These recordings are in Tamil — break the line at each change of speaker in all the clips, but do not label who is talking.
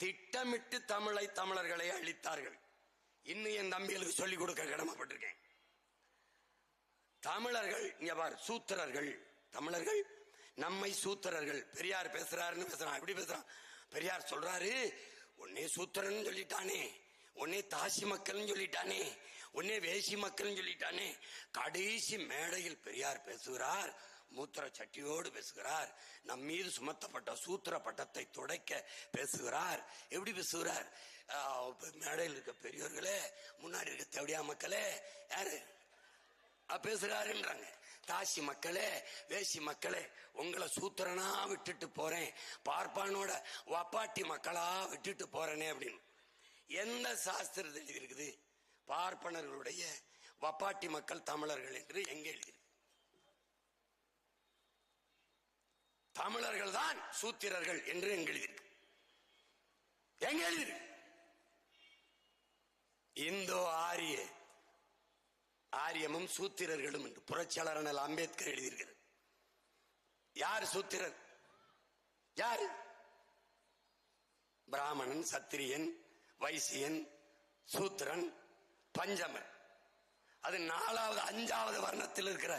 திட்டமிட்டு தமிழை தமிழர்களை அழித்தார்கள். இன்னும் என் தம்பிகளுக்கு சொல்லிக் கொடுக்க கடமைப்பட்டிருக்கேன். தமிழர்கள் இங்க சூத்திரர்கள். தமிழர்கள் நம்மை சூத்திரர்கள். பெரியார் பேசுறாருன்னு பேசுறான். எப்படி பேசுறான்? பெரியார் சொல்றாரு உன்னே சூத்திரன் சொல்லிட்டானே. உன்னே தாசி மக்கள்னு சொல்லிட்டானே. உன்னே வேசி மக்கள்னு சொல்லிட்டானே. கடைசி மேடையில் பெரியார் பேசுகிறார். மூத்திர சட்டியோடு பேசுகிறார். நம் மீது சுமத்தப்பட்ட சூத்திர பட்டத்தை துடைக்க பேசுகிறார். எப்படி பேசுகிறார்? மேடையில் இருக்க பெரியோர்களே முன்னாடி இருக்க தேவடியா மக்களே யாரு? பேசுகிறாருன்றாங்க. பேசுறாருன்றாங்க தாசி மக்களே வேசி மக்களே உங்களை சூத்திரனா விட்டுட்டு போறேன். பார்ப்பானோட வப்பாட்டி மக்களா விட்டுட்டு போறேனே அப்படின்னு. எந்த சாஸ்திரத்தில் எழுதியிருக்குது பார்ப்பனர்களுடைய வப்பாட்டி மக்கள் தமிழர்கள் என்று எங்க எழுதியிருக்கு? தமிழர்கள் தான் சூத்திரர்கள் என்று எங்க எழுதியிருக்கு எங்க எழுதியிருக்கு இந்தோ ஆரிய ஆரியமும் சூத்திரர்களும் என்று புரட்சியாளர் அம்பேத்கர் எழுதியிருக்கிறார். யார் சூத்திரர்? யாரு? பிராமணன் சத்திரியன் வைசியன் சூத்திரன் பஞ்சமன். அது நாலாவது அஞ்சாவது வர்ணத்தில் இருக்கிற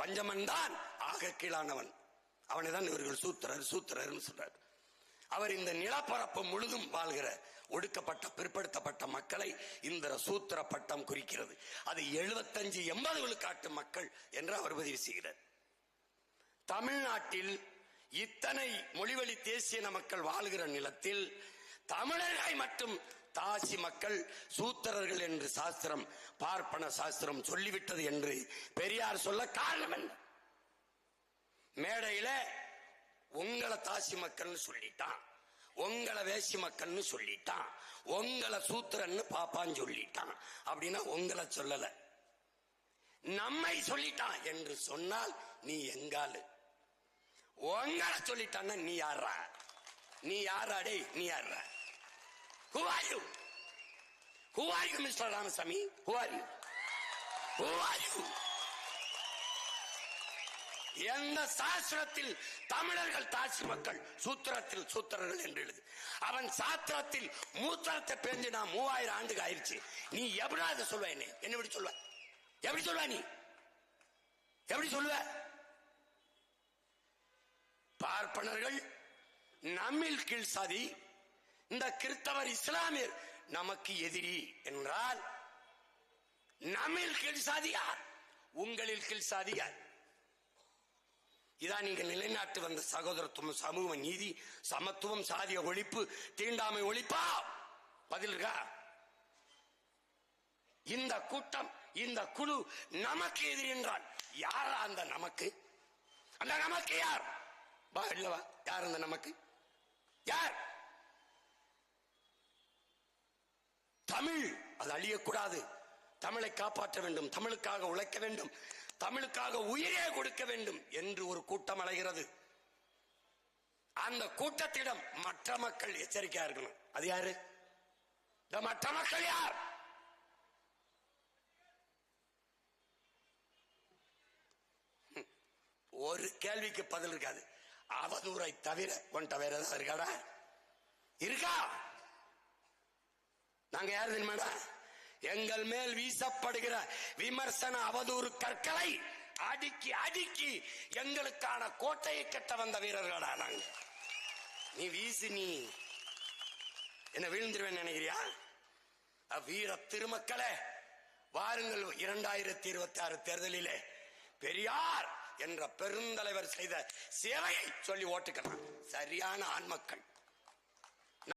பஞ்சமன் தான் ஆக கீழானவன். அவனை தான் இவர்கள் சூத்திரர் சூத்திரர்னு சொல்றார். அவர் இந்த நிலப்பரப்பு முழுதும் வாழ்கிற ஒடுக்கப்பட்ட பிற்படுத்தப்பட்ட மக்களை இந்த சூத்திர பட்டம் குறிக்கிறது. அது எழுபத்தஞ்சு எண்பது விழுக்காட்டு மக்கள் என்று அவர் பதிவு செய்கிறார். தமிழ்நாட்டில் இத்தனை மொழிவழி தேசிய மக்கள் வாழ்கிற நிலத்தில் தமிழர்களை மட்டும் தாசி மக்கள் சூத்திரர்கள் என்று சாஸ்திரம் பார்ப்பன சாஸ்திரம் சொல்லிவிட்டது என்று பெரியார் சொல்ல காரணம் என்ன? மேடையில உங்களை தாசி மக்கள்னு சொல்லிட்டான் உங்களை வேசி மக்கள்னு சொல்லிட்டான் உங்களை சூத்திரன்னு பாப்பான்னு சொல்லிட்டான் அப்படின்னா உங்களை சொல்லல நம்மை சொல்லிட்டான் என்று சொன்னால் நீ எங்காலு உங்களை சொல்லிட்டான்னா நீ யாரா நீ யாராடே நீ யாரா Who are you? Who are you, Mr. Ramasamy? Who are you? Who are you? எந்த சாஸ்திரத்தில் தமிழர்கள் தாசி மக்கள்? சூத்திரத்தில் சூத்திரர்கள் என்று எழுது. அவன் சாத்திரத்தில் மூத்திரத்தை பேஞ்சு நான் மூவாயிரம் ஆண்டுக்கு ஆயிடுச்சு. நீ எப்படா அதை சொல்வ என்ன? என்ன எப்படி சொல்வ? எப்படி சொல்வ நீ? எப்படி சொல்லுவ பார்ப்பனர்கள் நம்மில் கீழ் சாதி இந்த கிறிஸ்தவர் இஸ்லாமியர் நமக்கு எதிரி என்றால் நம்மில் கீழ் சாதியார் உங்களில் கீழ் சாதியார் இதான் நீங்கள் நிலைநாட்டு வந்த சகோதரத்துவம் சமூக நீதி சமத்துவம் சாதிய ஒழிப்பு தீண்டாமை ஒழிப்பா? பதில் இருக்கா? இந்த கூட்டம் இந்த குழு நமக்கு எதிரி என்றால் யாரா அந்த நமக்கு? அந்த நமக்கு யார்? வா இல்லவா யார் அந்த நமக்கு? யார்? தமிழ். அது அழியக்கூடாது. தமிழை காப்பாற்ற வேண்டும். தமிழுக்காக உழைக்க வேண்டும். தமிழுக்காக உயிரே கொடுக்க வேண்டும் என்று ஒரு கூட்டம் அலைகிறது. அந்த கூட்டத்திடம் மற்ற மக்கள் எச்சரிக்கையா இருக்கணும் அது யாரு? இந்த மற்ற மக்கள் யார்? ஒரு கேள்விக்கு பதில் இருக்காது. அவதூரை தவிர உன்ட்ட வேற ஏதாவது இருக்காடா இருக்கா? நாங்க யாரு தெரியுமாடா? எங்கள் மேல் வீசப்படுகிற விமர்சன அவதூறு கற்களை அடுக்கி அடுக்கி எங்களுக்கான கோட்டையை கட்ட வந்த வீரர்களா நாங்க. நீ வீசு நீ. என்ன வீழ்ந்துருவேன் நினைக்கிறியா? வீர திருமக்களே வாருங்கள் இரண்டாயிரத்தி இருபத்தி ஆறு தேர்தலிலே பெரியார் என்ற பெருந்தலைவர் செய்த சேவையை சொல்லி ஓட்டுக்கலாம் சரியான ஆண்மக்கள்